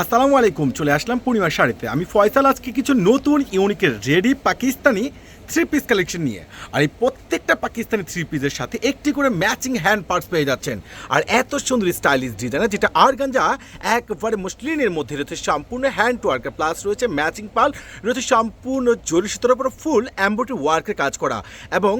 আসসালামু আলাইকুম, চলে আসলাম পূর্ণিমা শাড়িতে। আমি ফয়সাল, আজকে কিছু নতুন, ইউনিকের, ready Pakistani three piece collection নিয়ে। আর এই প্রত্যেকটা পাকিস্তানি থ্রি পিসের সাথে একটি করে ম্যাচিং হ্যান্ড পার্টস পেয়ে যাচ্ছেন। আর এত সুন্দর স্টাইলিশ ডিজাইন যেটা আরগাঞ্জা একবারে মুসলিনের মধ্যে রয়েছে, সম্পূর্ণ হ্যান্ড ওয়ার্কের প্লাস রয়েছে ম্যাচিং পাল রয়েছে সম্পূর্ণ জরি সুতোর উপর ফুল এম্ব্রয়ডারি ওয়ার্কের কাজ করা। এবং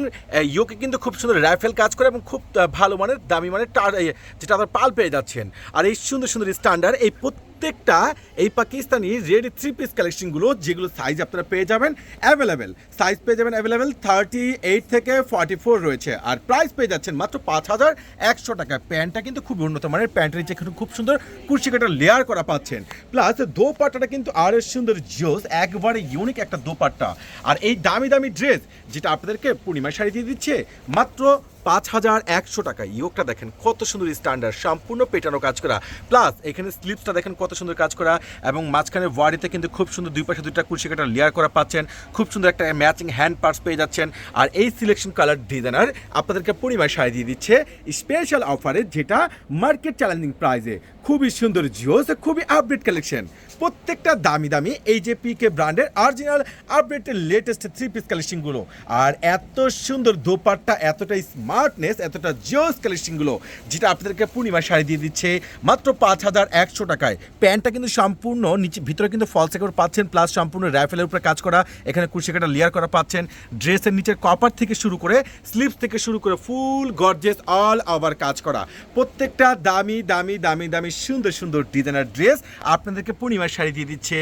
ইয়োকে কিন্তু খুব সুন্দর রাইফেল কাজ করে এবং খুব ভালো মানের, দামি মানের টার যেটা আপনার পাল পেয়ে যাচ্ছেন। আর এই সুন্দর সুন্দর স্ট্যান্ডার্ড এই প্রত্যেকটা এই পাকিস্তানি রেড থ্রি পিস কালেকশনগুলো যেগুলো সাইজ আপনারা পেয়ে যাবেন অ্যাভেলেবেল সাইজ পেয়ে যাবেন অ্যাভেলেবেল থার্টি এইট থেকে ফর্টি ফোর রয়েছে। আর প্রাইস পেয়ে যাচ্ছেন মাত্র পাঁচ হাজার একশো টাকা। প্যান্টটা কিন্তু খুব উন্নত মানের প্যান্টের নিচে খুব সুন্দর কুর্সি কাটার লেয়ার করা পাচ্ছেন। প্লাস দোপাট্টাটা কিন্তু আরও সুন্দর জোস, একবারে ইউনিক একটা দোপাট্টা। আর এই দামি দামি ড্রেস যেটা আপনাদেরকে পূর্ণিমা শাড়ি দিয়ে দিচ্ছে, মাত্র পাঁচ হাজার একশো টাকা। ইয়োগটা দেখেন কত সুন্দর স্ট্যান্ডার্ড সম্পূর্ণ পেটানো কাজ করা। প্লাস এখানে স্লিপসটা দেখেন কত সুন্দর কাজ করা এবং মাঝখানে ওয়ারিতে কিন্তু খুব সুন্দর দুই পাশে দুইটা কুর্সি কাটার লেয়ার করা পাচ্ছেন। খুব সুন্দর একটা ম্যাচিং হ্যান্ড পার্স পেয়ে যাচ্ছেন। আর এই সিলেকশন কালার ডিজাইনার আপনাদেরকে পরিমাণ শাড়ি দিয়ে দিচ্ছে স্পেশাল অফারে যেটা মার্কেট চ্যালেঞ্জিং প্রাইজে খুবই সুন্দর জিওস, খুবই আপডেট কালেকশন প্রত্যেকটা দামি দামি এই যে পিকে ব্র্যান্ডের অরিজিনাল আপডেটের লেটেস্ট থ্রি পিস কালেকশনগুলো আর এত সুন্দর দোপাট্টা এতটা স্মার্টনেস এতটা জিওস কালেকশনগুলো যেটা আপনাদেরকে পূর্ণিমা শাড়ি দিয়ে দিচ্ছে মাত্র পাঁচ হাজার একশো টাকায়। প্যান্টটা কিন্তু সম্পূর্ণ নিচে, ভিতরে কিন্তু ফলস করে পাচ্ছেন প্লাস সম্পূর্ণ রাইফেলের উপরে কাজ করা, এখানে কুর্সি কাটা লেয়ার করা পাচ্ছেন। ড্রেসের নিচের কপার থেকে শুরু করে স্লিপস থেকে শুরু করে ফুল গর্জেস অল ওভার কাজ করা। প্রত্যেকটা দামি দামি দামি দামি সুন্দর সুন্দর ডিজাইনার ড্রেস আপনাদেরকে পূর্ণিমার শাড়ি দিয়ে দিচ্ছে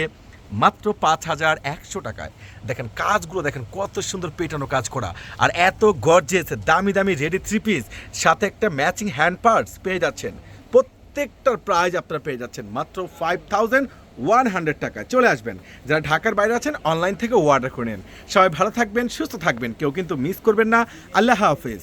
মাত্র পাঁচ হাজার একশো টাকায়। দেখেন কাজগুলো, দেখেন কত সুন্দর পেটানো কাজ করা। আর এত গর্জেস দামি দামি রেডি থ্রি পিস সাথে একটা ম্যাচিং হ্যান্ড পার্টস পেয়ে যাচ্ছেন। প্রত্যেকটার প্রাইজ আপনারা পেয়ে যাচ্ছেন মাত্র ফাইভ থাউজেন্ড ওয়ান হান্ড্রেড টাকা চলে আসবেন। যারা ঢাকার বাইরে আছেন অনলাইন থেকে অর্ডার করে নেন। সবাই ভালো থাকবেন, সুস্থ থাকবেন। কেউ কিন্তু মিস করবেন না। আল্লাহ হাফেজ।